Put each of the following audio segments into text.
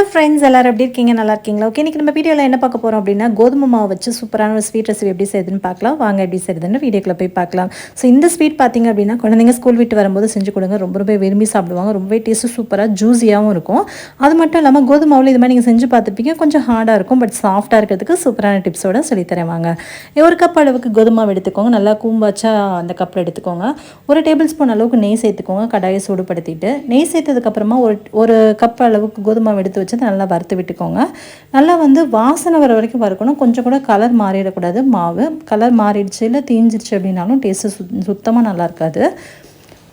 Hello friends எல்லோரும் எப்படி இருக்கீங்க? நல்லா இருக்கீங்களா? ஓகே இன்றைக்கி நம்ம வீடியோவில் என்ன பார்க்க போகிறோம் அப்படின்னா கோதுமை மாவு வச்சு சூப்பரான ஒரு ஸ்வீட் ரெசிபி எப்படி செய்யுதுன்னு பார்க்கலாம். வாங்க எப்படி செய்யுதுன்னு வீடியோக்குள்ள போய் பார்க்கலாம். ஸோ இந்த ஸ்வீட் பார்த்தீங்க அப்படின்னா குழந்தைங்க ஸ்கூல் விட்டு வரும்போது செஞ்சு கொடுங்க. ரொம்ப ரொம்ப விரும்பி சாப்பிடுவாங்க. ரொம்பவே டேஸ்ட்டு சூப்பராக ஜூஸியாகவும் இருக்கும். அது மட்டும் இல்லாமல் கோதுமை மாவில் இது மாதிரி நீங்கள் செஞ்சு பார்த்துப்பீங்க கொஞ்சம் ஹார்டாக இருக்கும் பட் சாஃப்டாக இருக்கிறதுக்கு சூப்பரான டிப்ஸோட சொல்லித்தரேன் வாங்க ஒரு கப் அளவுக்கு கோதுமை எடுத்துக்கோங்க. நல்லா கூம்பாச்சா அந்த கப்பில் எடுத்துக்கோங்க. ஒரு டேபிள் ஸ்பூன் அளவுக்கு நெய் சேர்த்துக்கோங்க. கடாயை சூடுபடுத்திட்டு நெய் சேர்த்ததுக்கப்புறமா ஒரு ஒரு கப் அளவுக்கு கோதுமை எடுத்து வச்சு நல்லா வறுத்து விட்டுக்கோங்க. நல்லா வந்து வாசனை வர வரைக்கும் வறுக்கணும். கொஞ்சம் கூட கலர் மாறிடக்கூடாது. மாவு கலர் மாறிடுச்சு இல்லை தீஞ்சிருச்சு அப்படின்னாலும் டேஸ்ட்டு சுத் சுத்தமாக நல்லா இருக்காது.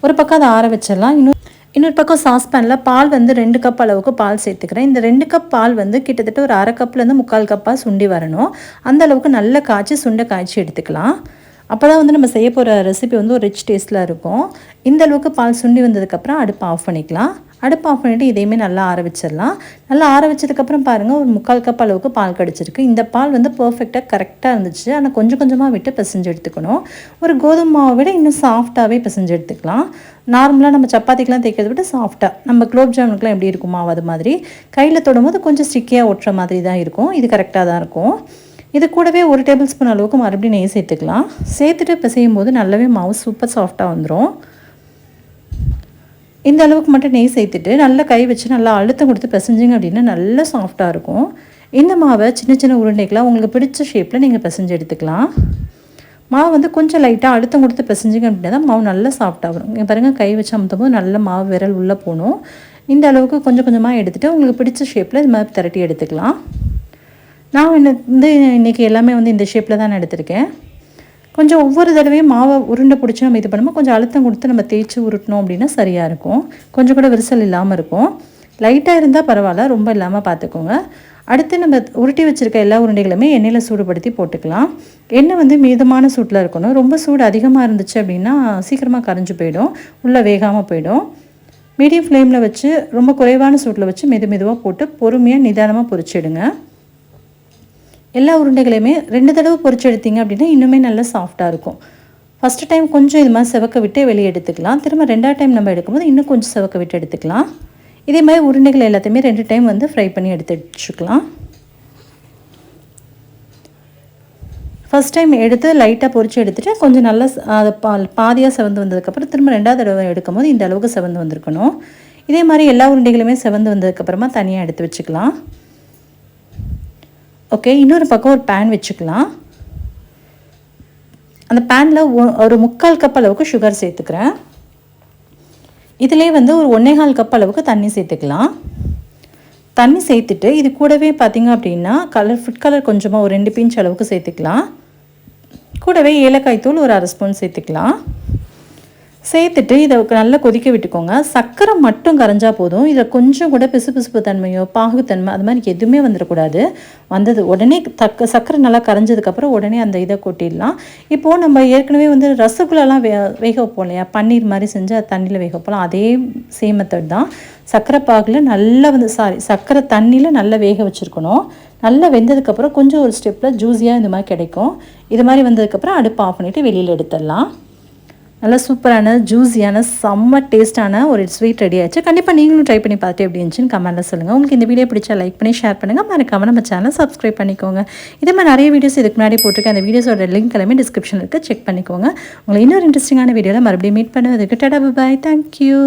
ஒரு பக்கம் அதை ஆற வச்சிடலாம். இன்னும் இன்னொரு பக்கம் சாஸ்பேனில் பால் வந்து ரெண்டு கப் அளவுக்கு பால் சேர்த்துக்கிறேன். இந்த ரெண்டு கப் பால் வந்து கிட்டத்தட்ட ஒரு அரை கப்லேருந்து முக்கால் கப்பாக சுண்டி வரணும். அந்த அளவுக்கு நல்லா காய்ச்சி சுண்டை காய்ச்சி எடுத்துக்கலாம். அப்போ தான் வந்து நம்ம செய்ய போகிற ரெசிபி வந்து ஒரு ரிச் டேஸ்ட்டில் இருக்கும். இந்த அளவுக்கு பால் சுண்டி வந்ததுக்கப்புறம் அடுப்பை ஆஃப் பண்ணிக்கலாம். அடுப்பு ஆஃப் பண்ணிவிட்டு இதையுமே நல்லா ஆற வச்சிடலாம். நல்லா ஆற வச்சதுக்கப்புறம் பாருங்கள் ஒரு முக்கால் கப் அளவுக்கு பால் கிடச்சிருக்கு. இந்த பால் வந்து பர்ஃபெக்டாக கரெக்டாக இருந்துச்சு. ஆனால் கொஞ்சம் கொஞ்சமாக விட்டு பிசைஞ்சு எடுத்துக்கணும். ஒரு கோதுமை மாவை விட இன்னும் சாஃப்டாகவே பிசைஞ்சு எடுத்துக்கலாம். நார்மலாக நம்ம சப்பாத்திக்கெலாம் தேய்க்கிறத விட சாஃப்டாக நம்ம குலோப் ஜாமுனுக்குலாம் எப்படி இருக்கும் மாவு அது மாதிரி. கையில் தொடும்போது கொஞ்சம் ஸ்டிக்கியாக ஒட்டுற மாதிரி தான் இருக்கும். இது கரெக்டாக தான் இருக்கும். இது கூடவே ஒரு டேபிள் ஸ்பூன் அளவுக்கு மறுபடியும் நெய் சேர்த்துக்கலாம். சேர்த்துட்டு பிசையும் போது நல்லாவே மாவு சூப்பர் சாஃப்டாக வந்துடும் இந்த அளவுக்கு மட்டும் நெய் சேர்த்துட்டு நல்லா கை வச்சு நல்லா அழுத்தம் கொடுத்து பிசைஞ்சிங்க அப்படின்னா நல்லா சாஃப்டாக இருக்கும். இந்த மாவை சின்ன சின்ன உருண்டைக்கெலாம் உங்களுக்கு பிடிச்ச ஷேப்பில் நீங்கள் பிசைஞ்சு எடுத்துக்கலாம். மாவு வந்து கொஞ்சம் லைட்டாக அழுத்தம் கொடுத்து பிசைஞ்சிங்க அப்படின்னா தான் மாவு நல்லா சாஃப்டாக வரும். இங்கே பாருங்கள் கை வச்சு அமுத்தும் போது நல்ல மாவு விரல் உள்ளே போகணும். இந்த அளவுக்கு கொஞ்சம் கொஞ்சமாக எடுத்துகிட்டு உங்களுக்கு பிடிச்ச ஷேப்பில் இது மாதிரி திரட்டி எடுத்துக்கலாம். நான் வந்து இன்றைக்கி எல்லாமே வந்து இந்த ஷேப்பில் தான் எடுத்திருக்கேன். கொஞ்சம் ஒவ்வொரு தடவையும் மாவை உருண்டை பிடிச்சி நம்ம இது பண்ணும்போது கொஞ்சம் அழுத்தம் கொடுத்து நம்ம தேய்ச்சி உருட்டணும் அப்படின்னா சரியாக இருக்கும். கொஞ்சம் கூட விரிசல் இல்லாமல் இருக்கும். லைட்டாக இருந்தால் பரவாயில்ல ரொம்ப இல்லாமல் பார்த்துக்கோங்க அடுத்து நம்ம உருட்டி வச்சுருக்க எல்லா உருண்டைகளுமே எண்ணெயில் சூடுபடுத்தி போட்டுக்கலாம். எண்ணெய் வந்து மீதமான சூட்டில் இருக்கணும். ரொம்ப சூடு அதிகமாக இருந்துச்சு அப்படின்னா சீக்கிரமாக கரைஞ்சி போயிடும். உள்ளே வேகாமல் போயிடும். மீடியம் ஃப்ளேமில் வச்சு ரொம்ப குறைவான சூட்டில் வச்சு மெது மெதுவாக போட்டு பொறுமையாக நிதானமாக பொரிச்சிடுங்க எல்லா உருண்டைகளையுமே ரெண்டு தடவை பொரிச்சு எடுத்தீங்க அப்படின்னா இன்னுமே நல்லா சாஃப்டாக இருக்கும். ஃபஸ்ட்டு டைம் கொஞ்சம் இது மாதிரி செவக்க விட்டு வெளியே எடுத்துக்கலாம். திரும்ப ரெண்டாவது டைம் நம்ம எடுக்கும்போது இன்னும் கொஞ்சம் செவக்க விட்டு எடுத்துக்கலாம். இதே மாதிரி உருண்டைகள் எல்லாத்தையுமே ரெண்டு டைம் வந்து ஃப்ரை பண்ணி எடுத்து வச்சுக்கலாம். ஃபஸ்ட் டைம் எடுத்து லைட்டாக பொறிச்சு எடுத்துகிட்டு கொஞ்சம் நல்லா அதை பா பாதியாக செவந்து வந்ததுக்கப்புறம் திரும்ப ரெண்டாவது தடவை எடுக்கும்போது இந்த அளவுக்கு செவந்து வந்திருக்கணும். இதே மாதிரி எல்லா உருண்டைகளுமே செவந்து வந்ததுக்கப்புறமா தனியாக எடுத்து வச்சுக்கலாம். ஓகே இன்னொரு பக்கம் ஒரு பேன் வச்சுக்கலாம். அந்த பேனில் ஒரு முக்கால் கப் அளவுக்கு சுகர் சேர்த்துக்கிறேன். இதிலே வந்து ஒரு ஒன்றேகால் கப் அளவுக்கு தண்ணி சேர்த்துக்கலாம். தண்ணி சேர்த்துட்டு இது கூடவே பார்த்திங்க அப்படின்னா கலர் ஃபுட் கலர் கொஞ்சமாக ஒரு ரெண்டு பிஞ்ச் அளவுக்கு சேர்த்துக்கலாம். கூடவே ஏலக்காய் தூள் ஒரு அரை ஸ்பூன் சேர்த்துக்கலாம். சேர்த்துட்டு இதை நல்லா கொதிக்க விட்டுக்கோங்க. சர்க்கரை மட்டும் கரைஞ்சா போதும். இதை கொஞ்சம் கூட பிசு பிசுப்பு தன்மையோ பாகுத்தன்மை அது மாதிரி எதுவுமே வந்துடக்கூடாது. வந்தது உடனே தக்க சர்க்கரை நல்லா கரைஞ்சதுக்கப்புறம் உடனே அந்த இதை கொட்டிடலாம். இப்போது நம்ம ஏற்கனவே வந்து ரசகுல்லாலாம் வே வேக வைப்போம் இல்லையா? பன்னீர் மாதிரி செஞ்சு அது தண்ணியில் வேக வைப்போம் அதே சேம் மெத்தட் தான். சர்க்கரை பாகில் நல்லா வந்து சாரி சர்க்கரை தண்ணியில் நல்லா வேக வச்சுருக்கணும். நல்லா வெந்ததுக்கப்புறம் கொஞ்சம் ஒரு ஸ்டெப்பில் ஜூஸியாக இந்த மாதிரி கிடைக்கும். இது மாதிரி வந்ததுக்கப்புறம் அடுப்பு ஆஃப் பண்ணிவிட்டு வெளியில் எடுத்துடலாம். நல்லா சூப்பரான ஜூஸியான செம்ம டேஸ்ட்டான ஒரு ஸ்வீட் ரெடி ஆச்சு கண்டிப்பாக நீங்களும் ட்ரை பண்ணி பார்த்து எப்படி இருந்துச்சுன்னு கமெண்ட்டில் சொல்லுங்கள் உங்களுக்கு இந்த வீடியோ பிடிச்சா லைக் பண்ணி ஷேர் பண்ணுங்கள் மறக்காமல் நம்ம சேனல் சப்ஸ்கிரைப் பண்ணிக்கோங்க. இதே மாதிரி நிறைய வீடியோஸ் இதுக்கு முன்னாடி போட்டிருக்கேன் அந்த வீடியோஸோட லிங்க் எல்லாமே டிஸ்கிரிப்ஷனில் இருக்குது செக் பண்ணிக்கோங்க. உங்களை இன்னொரு இன்ட்ரெஸ்டிங்கான வீடியோவில் மறுபடியும் மீட் பண்ணுவதுக்கு டடா பாய் தேங்க்யூ